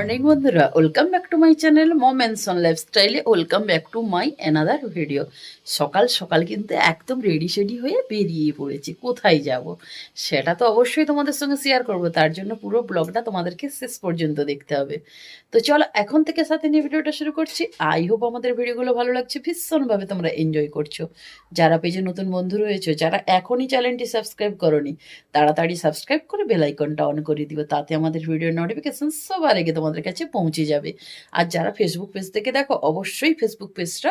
Morning বন্ধুরা। Welcome back to my channel mom and son লাইফস্টাইলে welcome back to my another video সকাল সকাল কিন্তু একদম রেডি শেডি হয়ে বেরিয়ে পড়েছি। কোথায় যাব? সেটা তো অবশ্যই তোমাদের সঙ্গে শেয়ার করব। তার জন্য পুরো ব্লগটা তোমাদেরকে শেষ পর্যন্ত দেখতে হবে। তো চলো, এখন থেকে সাথে নিয়ে ভিডিওটা শুরু করছি। আই হোপ আমাদের ভিডিওগুলো ভালো লাগছে। ভীষণভাবে তোমরা এনজয় করছ। যারা পেজে নতুন বন্ধু রয়েছে, যারা এখনই চ্যানেলটি সাবস্ক্রাইব করনি, তাড়াতাড়ি সাবস্ক্রাইব করে বেল আইকনটা অন করে দিও। তাতে আমাদের ভিডিওর নোটিফিকেশন সবার আগে তোমাদের কাছে পৌঁছে যাবে। আর যারা ফেসবুক পেজ থেকে দেখো, অবশ্যই ফেসবুক পেজটা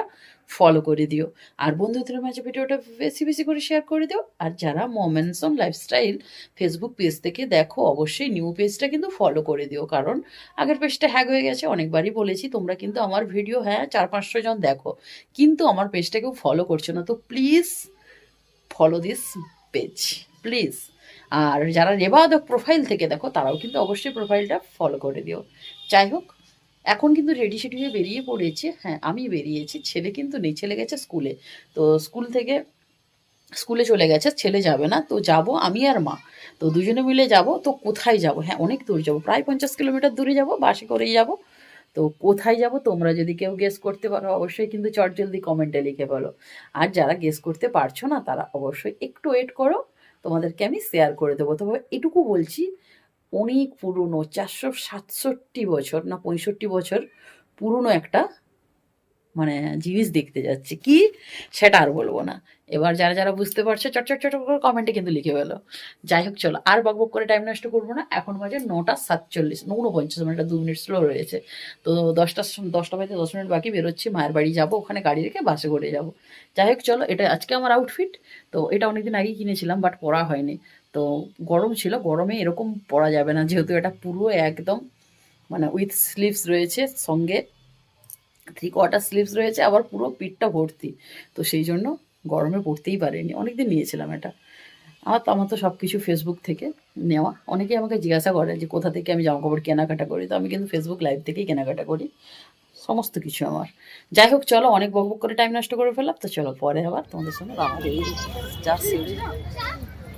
ফলো করে দিও। আর বন্ধুদের মাঝে ভিডিওটা বেশি বেশি করে শেয়ার করে দিও। আর যারা মোমেন্টস লাইফস্টাইল ফেসবুক পেজ থেকে দেখো, অবশ্যই নিউ পেজটা কিন্তু ফলো করে দিও। কারণ আগের পেজটা হ্যাক হয়ে গেছে, অনেকবারই বলেছি, তোমরা কিন্তু আমার ভিডিও হ্যাঁ চার, পাঁচশো জন দেখো। কিন্তু আমার পেজটা কেউ ফলো করছ না। তো please follow this page please আর যারা রেবাদক প্রোফাইল থেকে দেখো, তারাও কিন্তু অবশ্যই প্রোফাইলটা ফলো করে দিও। যাই হোক, এখন কিন্তু রেডি সেডি হয়ে বেরিয়ে পড়েছে। হ্যাঁ আমি বেরিয়েছি, ছেলে কিন্তু নেই, ছেলে গেছে স্কুলে তো স্কুল থেকে স্কুলে চলে গেছে, ছেলে যাবে না। তো যাব আমি আর মা। তো দুজনে মিলে যাব, তো কোথায় যাব? হ্যাঁ অনেক দূর যাব, প্রায় পঞ্চাশ কিলোমিটার দূরে যাব, বাসে করেই যাব। তো কোথায় যাব? তোমরা যদি কেউ গেস করতে পারো, অবশ্যই কিন্তু চট জলদি কমেন্টে লিখে বলো। আর যারা গেস করতে পারছ না, তারা অবশ্যই একটু ওয়েট করো। তোমাদেরকে আমি শেয়ার করে দেবো। তবে এটুকু বলছি, অনেক পুরনো, চারশো সাতষট্টি বছর না পঁয়ষট্টি বছর পুরনো একটা মানে জিনিস দেখতে যাচ্ছে। কি? সেটা আর বলব না। এবার যারা যারা বুঝতে পারছ, চট চট চট করে কমেন্টে কিন্তু লিখে ফেলো। যাই হোক, চলো। আর বক বক করে টাইম নষ্ট করব না। এখন বাজে নটা সাতচল্লিশ উনপঞ্চাশ মিনিট দু মিনিট স্লো রয়েছে। তো দশটার দশটা বাজে দশ মিনিট বাকি, বেরোচ্ছি, মায়ের বাড়ি যাব, ওখানে গাড়ি রেখে বাসে করে যাব। যাই হোক, চলো। এটা আজকে আমার আউটফিট তো এটা অনেকদিন আগেই কিনেছিলাম বাট পরা হয়নি। তো গরম ছিল, গরমে এরকম পরা যাবে না। যেহেতু এটা পুরো একদম মানে উইথ স্লিভস রয়েছে সঙ্গে। থ্রি কোয়ার্টার স্লিভস রয়েছে আবার পুরো পিঠটা ভর্তি। তো সেই জন্য গরমে পড়তেই পারিনি। অনেকদিন নিয়েছিলাম এটা। আমার তো আমার তো সব কিছু ফেসবুক থেকে নেওয়া। অনেকেই আমাকে জিজ্ঞাসা করে যে কোথা থেকে আমি জামা কাপড় কেনাকাটা করি। তো আমি কিন্তু ফেসবুক লাইভ থেকেই কেনাকাটা করি। সমস্ত কিছু আমার। যাই হোক চলো অনেক বক বক করে টাইম নষ্ট করে ফেললাম। তো চলো পরে আবার তোমাদের সঙ্গে দিয়ে যা সিঁড়ি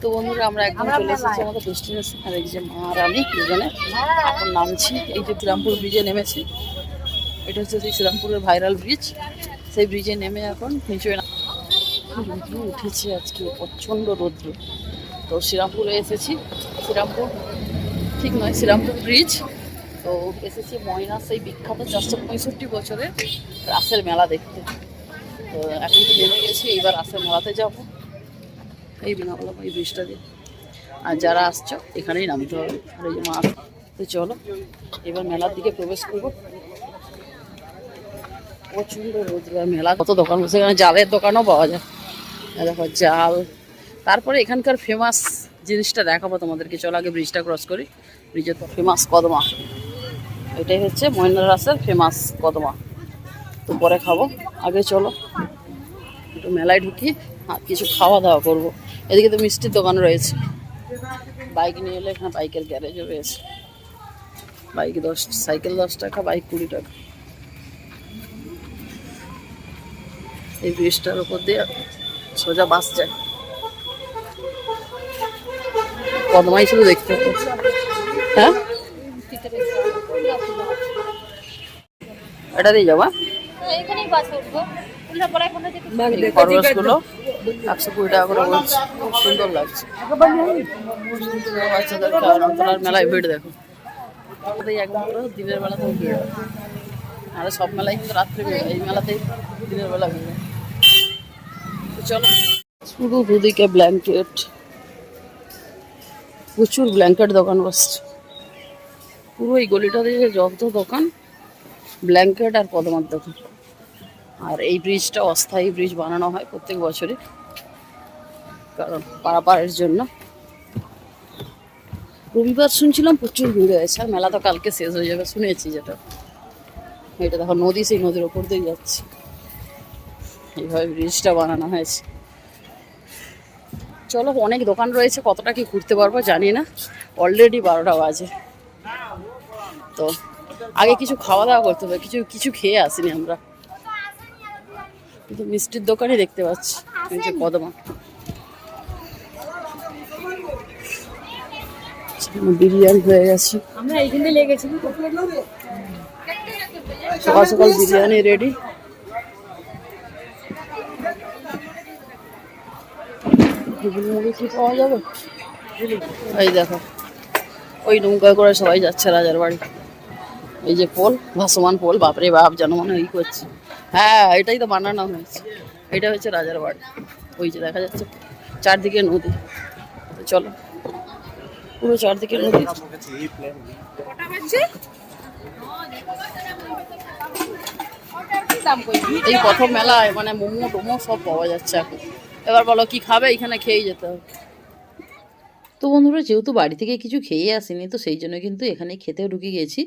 তো বন্ধুরা আমরা একদম চলে এসেছি আমাদের ডেস্টিনেশন আর এই যে মা আর আমি দুজনে। এখন নামছি। এই যে শ্রীরামপুর ব্রিজে নেমেছি। এটা হচ্ছে সেই শ্রীরামপুরের ভাইরাল ব্রিজ সেই ব্রিজে নেমে এখন নিচে রৌদ্র উঠেছে আজকে প্রচণ্ড রৌদ্র তো শ্রীরামপুরে এসেছি। শ্রীরামপুর ঠিক নয়, শ্রীরামপুর ব্রিজ তো এসেছি ময়না সেই বিখ্যাত চারশো পঁয়ষট্টি বছরের রাসের মেলা দেখতে। তো এখন তো নেমে গেছি, এইবার রাসের মেলাতে যাব। এই বিনা বললাম এই ব্রিজটা দিয়ে। আর যারা আসছো, এখানেই নামতে হবে। আর এই যে মা তো চলো, এবার মেলার দিকে প্রবেশ করব। প্রচণ্ড রোজগার মেলা। কত দোকান এখানে জালের দোকানও পাওয়া যায়। দেখো জাল। তারপরে এখানকার ফেমাস জিনিসটা দেখাবো তোমাদেরকে। চলো আগে ব্রিজটা ক্রস করি। ব্রিজের তো ফেমাস কদমা। এটাই হচ্ছে মহেন্দ্র রাসের ফেমাস কদমা। তো পরে খাব। আগে চলো। একটু মেলায় ঢুকি, আর কিছু খাওয়া দাওয়া করব। এদিকে তো মিষ্টির দোকান রয়েছে। বাইক নিয়ে এলে এখানে বাইকের গ্যারেজও রয়েছে। বাইক দশ সাইকেল দশ টাকা বাইক কুড়ি টাকা। এই ব্রিজটার উপর দিয়ে সোজা বাস যায়। কদমাই শুধু দেখতে হ্যাঁ? এটা দিয়ে যাব? একশো কুড়ি টাকা করে বলছে। খুব সুন্দর লাগছে। বাচ্চাদের খেলানোর মেলায় ভিড় দেখো। এই একদম পুরো দিনের হয়। আর সব মেলায় কিন্তু রাত্রে। এই মেলাতেই দিনের বেলা। তো চলো শুধু দুদিকে ব্ল্যাঙ্কেট প্রচুর ব্ল্যাঙ্কেট দোকান বসছে পুরো এই গলিটা দিয়ে যত দোকান ব্ল্যাঙ্কেট আর পদমার দোকান আর এই ব্রিজটা অস্থায়ী ব্রিজ বানানো হয় প্রত্যেক বছরই, কারণ পারাপারের জন্য রবিবার শুনছিলাম প্রচুর ভিড় হয়েছে, আর মেলা তো কালকে শেষ হয়ে যাবে, শুনেছি যেটা এটা দেখো, নদী সেই নদীর ওপর দিয়ে যাচ্ছে। এইভাবে ব্রিজটা বানানো হয়েছে। চলো, অনেক দোকান রয়েছে, কতটা কি ঘুরতে পারব জানি না। অলরেডি বারোটা বাজে। তো, আগে কিছু খাওয়া দাওয়া করতে হবে, কিছু কিছু খেয়ে আসিনি আমরা। কিন্তু মিষ্টির দোকানই দেখতে পাচ্ছি কদমা বিরিয়ানি হয়ে গেছে। আমরা এইখানে লেগেছি। সকাল সকাল বিরিয়ানি রেডি। কি পাওয়া যাবে এই দেখো ওই নৌকা করে সবাই যাচ্ছে রাজার বাড়ি। এই যে পোল ভাসমান পোল বাপরে বাপ যেন মনে হয় করছে। হ্যাঁ এটাই তো বানানো হয়েছে। এটা হচ্ছে রাজার বাড়ি। ওই যে দেখা যাচ্ছে চারদিকে নদী। তো চলো পুরো চারদিকে নদী। এই প্রথম মেলায় মানে মোমো টোমো সব পাওয়া যাচ্ছে এখন। এবার বলো কি খাবে? এখানে খেয়ে যেতে হবে। তো বন্ধুরা, যেহেতু বাড়ি থেকে কিছু খেয়ে আসিনি, তো সেই জন্য কিন্তু এখানে খেতেও ঢুকে গেছি।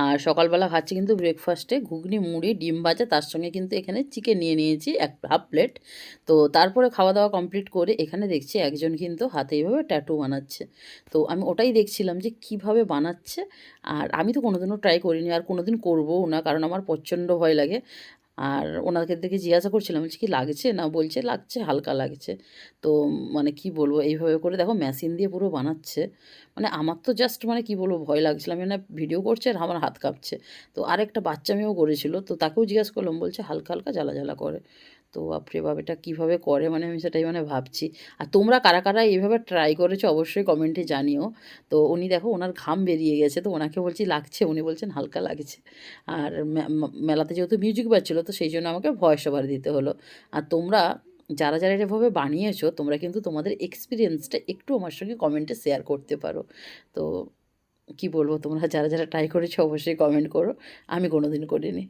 আর সকালবেলা খাচ্ছি কিন্তু ব্রেকফাস্টে ঘুগনি, মুড়ি, ডিম ভাজা, তার সঙ্গে কিন্তু এখানে চিকেন নিয়ে নিয়েছি, এক হাফ প্লেট তো তারপরে খাওয়া দাওয়া কমপ্লিট করে এখানে দেখছি একজন কিন্তু হাতে এইভাবে ট্যাটু বানাচ্ছে। তো আমি ওটাই দেখছিলাম যে কীভাবে বানাচ্ছে। আর আমি তো কোনোদিনও ট্রাই করিনি, আর কোনোদিন করবও না, কারণ আমার প্রচণ্ড ভয় লাগে। আর ওনাদের দেখে জিজ্ঞাসা করছিলাম, বলছি, কি লাগছে? না, বলছে, লাগছে, হালকা লাগছে। তো মানে কি বলব, এইভাবে করে দেখো মেশিন দিয়ে পুরো বানাচ্ছে। মানে আমার তো জাস্ট মানে কি বলব, ভয় লাগছিল। আমি মানে ভিডিও করছে আর আমার হাত কাঁপছে। তো আরেকটা বাচ্চা মেয়েও করেছিল, তো তাকেও জিজ্ঞাসা করলাম, বলছে, হালকা হালকা, জ্বালা জ্বালা করে। তো বাপরে বাপ, এটা কীভাবে করে? মানে আমি সেটাই মানে ভাবছি। আর তোমরা কারা কারা এইভাবে ট্রাই করেছ অবশ্যই কমেন্টে জানিও। তো উনি দেখো ওনার ঘাম বেরিয়ে গেছে, তো ওনাকে বলছি লাগছে, উনি বলছেন হালকা লাগছে। আর মেলাতে যেহেতু মিউজিক বাজছিলো, তো সেই জন্য আমাকে ভয়েস ওভার দিতে হলো। আর তোমরা যারা যারা এভাবে বানিয়েছো, তোমরা কিন্তু তোমাদের এক্সপিরিয়েন্সটা একটু আমার সঙ্গে কমেন্টে শেয়ার করতে পারো। তো কি বলব, তোমরা যারা যারা ট্রাই করেছ অবশ্যই কমেন্ট করো। আমি কোনো দিন করিনি।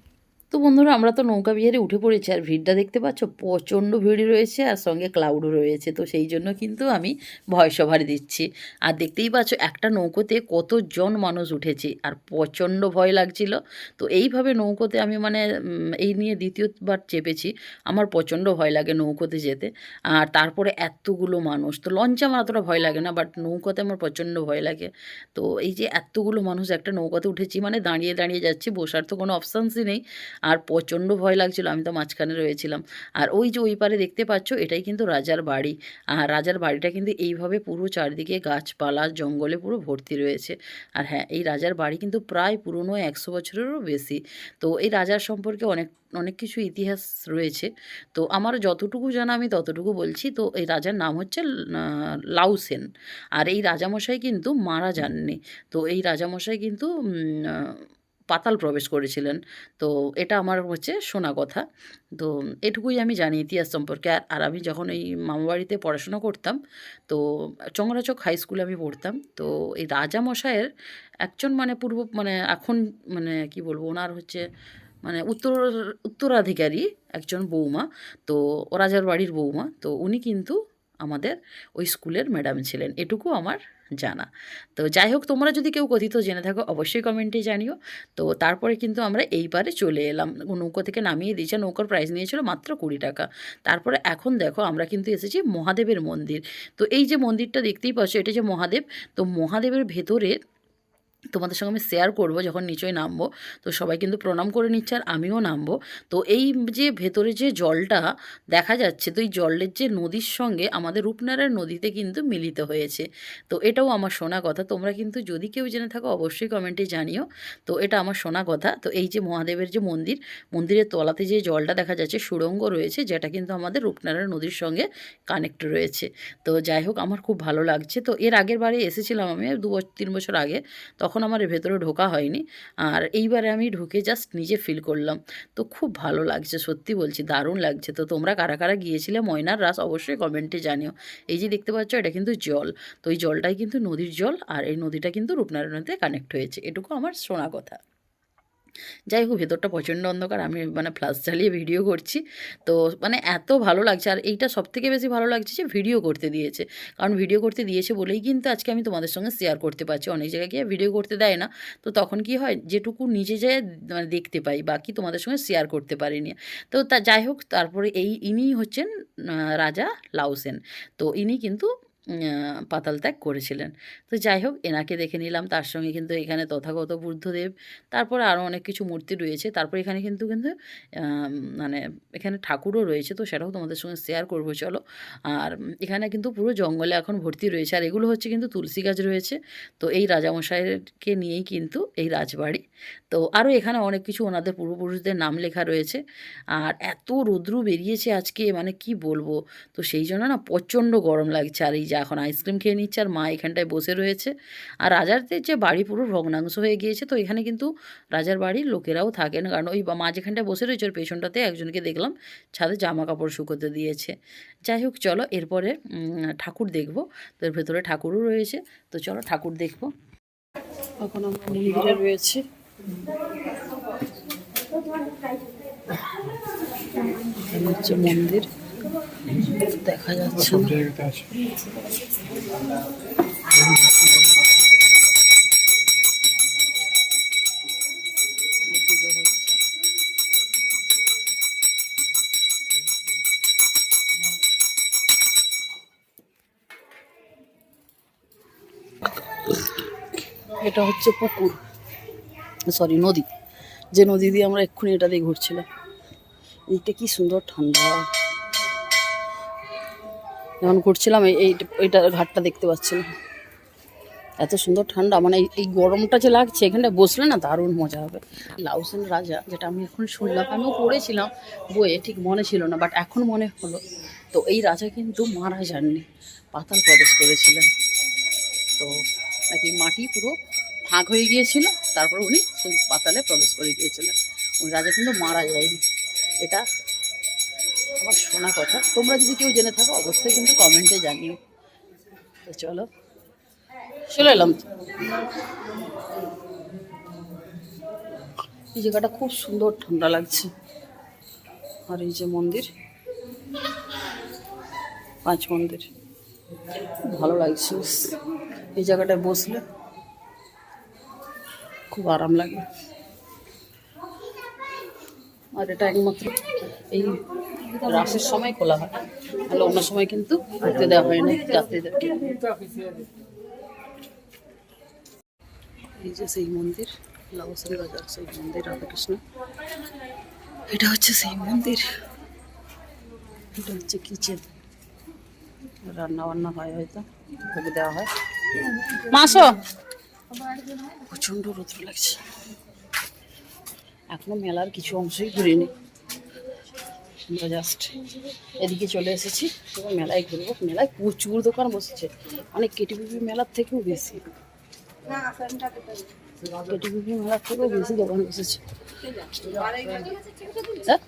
তো বন্ধুরা, আমরা তো নৌকা বিহারে উঠে পড়েছি আর ভিড়টা দেখতে পাচ্ছ, প্রচণ্ড ভিড় রয়েছে আর সঙ্গে ক্লাউডও রয়েছে, তো সেই জন্য কিন্তু আমি ভয়েস ওভার দিচ্ছি। আর দেখতেই পাচ্ছ, একটা নৌকোতে কতজন মানুষ উঠেছে আর প্রচণ্ড ভয় লাগছিল। তো এইভাবে নৌকোতে আমি মানে এই নিয়ে দ্বিতীয়বার চেপেছি, আমার প্রচণ্ড ভয় লাগে নৌকোতে যেতে। আর তারপরে এতগুলো মানুষ, তো লঞ্চে আমার অতটা ভয় লাগে না বাট নৌকোতে আমার প্রচণ্ড ভয় লাগে। তো এই যে এতগুলো মানুষ একটা নৌকাতে উঠেছি মানে দাঁড়িয়ে দাঁড়িয়ে যাচ্ছি, বসার তো কোনো অপশানসই নেই। আর প্রচণ্ড ভয় লাগছিল, আমি তো মাঝখানে রয়েছিলাম। আর ওই যে ওই পারে দেখতে পাচ্ছ, এটাই কিন্তু রাজার বাড়ি। আর রাজার বাড়িটা কিন্তু এইভাবে পুরো চারদিকে গাছপালা, জঙ্গলে পুরো ভর্তি রয়েছে। আর হ্যাঁ এই রাজার বাড়ি কিন্তু প্রায় পুরনো একশো বছরেরও বেশি। তো এই রাজার সম্পর্কে অনেক অনেক কিছু ইতিহাস রয়েছে। তো আমার যতটুকু জানা আমি ততটুকু বলছি। তো এই রাজার নাম হচ্ছে লাউসেন আর এই রাজামশাই কিন্তু মারা যাননি। তো এই রাজামশাই কিন্তু পাতাল প্রবেশ করেছিলেন। তো এটা আমার হচ্ছে শোনা কথা। তো এটুকুই আমি জানি ইতিহাস সম্পর্কে। আর- আমি যখন এই মামাবাড়িতে পড়াশোনা করতাম, তো চংরাচক হাই স্কুলে আমি পড়তাম। তো এই রাজামশাইয়ের একজন মানে পূর্ব মানে এখন মানে কি বলব, ওনার হচ্ছে মানে উত্তর, উত্তরাধিকারী একজন বৌমা। তো রাজার বাড়ির বৌমা। তো উনি কিন্তু আমাদের ওই স্কুলের ম্যাডাম ছিলেন। এটুকু আমার জানা। তো যাই হোক তোমরা যদি কেউ কথিত জেনে থাকো, অবশ্যই কমেন্টে জানিও। তো তারপরে কিন্তু আমরা এইবারে চলে এলাম। নৌকো থেকে নামিয়ে দিয়েছে। নৌকার প্রাইস নিয়েছিল মাত্র কুড়ি টাকা। তারপরে এখন দেখো, আমরা কিন্তু এসেছি মহাদেবের মন্দির। তো এই যে মন্দিরটা দেখতেই পাচ্ছ, এটা যে মহাদেব, তো মহাদেবের ভেতরে তোমাদের সঙ্গে আমি শেয়ার করব যখন নিচয় নামবো। তো সবাই কিন্তু প্রণাম করে নিচ্ছে আর আমিও নামবো। তো এই যে ভেতরে যে জলটা দেখা যাচ্ছে, তো এই জলের যে নদীর সঙ্গে আমাদের রূপনারায়ণ নদীতে কিন্তু মিলিত হয়েছে। তো এটাও আমার শোনা কথা। তোমরা কিন্তু যদি কেউ জেনে থাকো, অবশ্যই কমেন্টে জানিও। তো এটা আমার শোনা কথা। তো এই যে মহাদেবের যে মন্দির, মন্দিরের তলাতে যে জলটা দেখা যাচ্ছে, সুড়ঙ্গ রয়েছে, যেটা কিন্তু আমাদের রূপনারায়ণ নদীর সঙ্গে কানেক্ট রয়েছে। তো যাই হোক, আমার খুব ভালো লাগছে। তো এর আগের বারে এসেছিলাম আমি, দু বছর তিন বছর আগে। তখন আমার এর ভেতরে ঢোকা হয়নি। আর এইবারে আমি ঢুকে জাস্ট নিজে ফিল করলাম। তো খুব ভালো লাগছে, সত্যি বলছি, দারুণ লাগছে। তো তোমরা কারা কারা গিয়েছিলে ময়নার রাস অবশ্যই কমেন্টে জানিও। এই যে দেখতে পাচ্ছ, এটা কিন্তু জল। তো এই জলটাই কিন্তু নদীর জল, আর এই নদীটা কিন্তু রূপনারায়ণতে কানেক্ট হয়েছে। এটুকু আমার শোনা কথা। যাই হোক, ভেতরটা প্রচণ্ড অন্ধকার। আমি মানে ফ্লাশ চালিয়ে ভিডিও করছি। তো মানে এত ভালো লাগছে। আর এইটা সব থেকে বেশি ভালো লাগছে যে ভিডিও করতে দিয়েছে। কারণ ভিডিও করতে দিয়েছে বলেই কিন্তু আজকে আমি তোমাদের সঙ্গে শেয়ার করতে পারছি। অনেক জায়গায় গিয়ে ভিডিও করতে দেয় না। তো তখন কি হয়? যেটুকু নিজে যায় মানে দেখতে পাই, বাকি তোমাদের সঙ্গে শেয়ার করতে পারিনি। তো তা যাই হোক, তারপরে এই ইনিই হচ্ছেন রাজা লাউসেন। তো ইনি কিন্তু পাতাল ত্যাগ করেছিলেন। তো যাই হোক, এনাকে দেখে নিলাম। তার সঙ্গে কিন্তু এখানে তথাগত বুদ্ধদেব। তারপরে আরও অনেক কিছু মূর্তি রয়েছে। তারপর এখানে কিন্তু কিন্তু মানে এখানে ঠাকুরও রয়েছে। তো সেটাও তোমাদের সঙ্গে শেয়ার করব, চলো। আর এখানে কিন্তু পুরো জঙ্গলে এখন ভর্তি রয়েছে। আর এগুলো হচ্ছে কিন্তু তুলসী গাছ রয়েছে। তো এই রাজামশাইকে নিয়েই কিন্তু এই রাজবাড়ি। তো আরও এখানে অনেক কিছু ওনাদের পূর্বপুরুষদের নাম লেখা রয়েছে। আর এত রৌদ্র বেরিয়েছে আজকে মানে কি বলব? তো সেই জন্য না প্রচণ্ড গরম লাগছে। আর এই যে এখন আইসক্রিম খেয়ে নিচ্ছে আর মা এখানটায় বসে রয়েছে। আর রাজারদের যে বাড়ি পুরো ভগ্নাংশ হয়ে গিয়েছে, তো এখানে কিন্তু রাজার বাড়ির লোকেরাও থাকেন। কারণ ওই মা যেখানটায় বসে রয়েছে, ওর পেছনটাতে একজনকে দেখলাম, ছাদে জামা কাপড় শুকোতে দিয়েছে। যাই হোক, চলো এরপরে ঠাকুর দেখব। তো এর ভেতরে ঠাকুরও রয়েছে। তো চলো ঠাকুর দেখব। এখন রয়েছে। মন্দির। দেখা যাচ্ছে এটা হচ্ছে পুকুর। সরি নদী। যে নদী দিয়ে আমরা এক্ষুনি এটা দিয়ে ঘুরছিলাম। এইটা কি সুন্দর ঠান্ডা। যখন ঘুরছিলাম এই এই- এইটা ঘাটটা দেখতে পাচ্ছিলাম এত সুন্দর ঠান্ডা মানে এই- গরমটা যে লাগছে এখানটা বসলে না দারুণ মজা হবে। লাউসেন রাজা, যেটা আমি এখন শুনলাম, আমিও পড়েছিলাম, বইয়ে ঠিক মনে ছিল না বাট এখন মনে হলো। তো এই রাজা কিন্তু মারা যাননি, পাতাল প্রবেশ করেছিলেন। তো নাকি মাটি পুরো ফাঁক হয়ে গিয়েছিল, তারপর উনি সেই পাতালে প্রবেশ করে গিয়েছিলেন। ওই রাজা কিন্তু মারা যায়নি। এটা আমার শোনা কথা। তোমরা যদি কেউ জেনে থাকো, অবশ্যই কিন্তু কমেন্টে জানিও। তো চলো, চলে এলাম। এই জায়গাটা খুব সুন্দর, ঠান্ডা লাগছে। আর এই যে মন্দির, পাঁচ মন্দির। ভালো লাগছে। এই জায়গাটায় বসলে খুব আরাম লাগে। আর এটা একমাত্র এই রাসের সময় খোলা হয় তাহলে অন্য সময় কিন্তু ঢুকতে দেওয়া হয় না, যাত্রীদেরকে। এই যে সেই মন্দির লাউসেন বাজার, সেই মন্দির, রাধাকৃষ্ণ। এটা হচ্ছে সেই মন্দির। এটা হচ্ছে কিচেন। রান্না বান্না হয় হয়তো, ভোগ দেওয়া হয়। মাসো প্রচণ্ড রোদ্র লাগছে। এখনও মেলার কিছু অংশই ঘুরিনি। আমরা জাস্ট এদিকে চলে এসেছি। এবার মেলায় ঘুরবো। মেলায় প্রচুর দোকান বসেছে। অনেক কেটিপিপি মেলার থেকেও বেশি। কেটিপিপি মেলার থেকেও বেশি দোকান বসেছে। হ্যাঁ।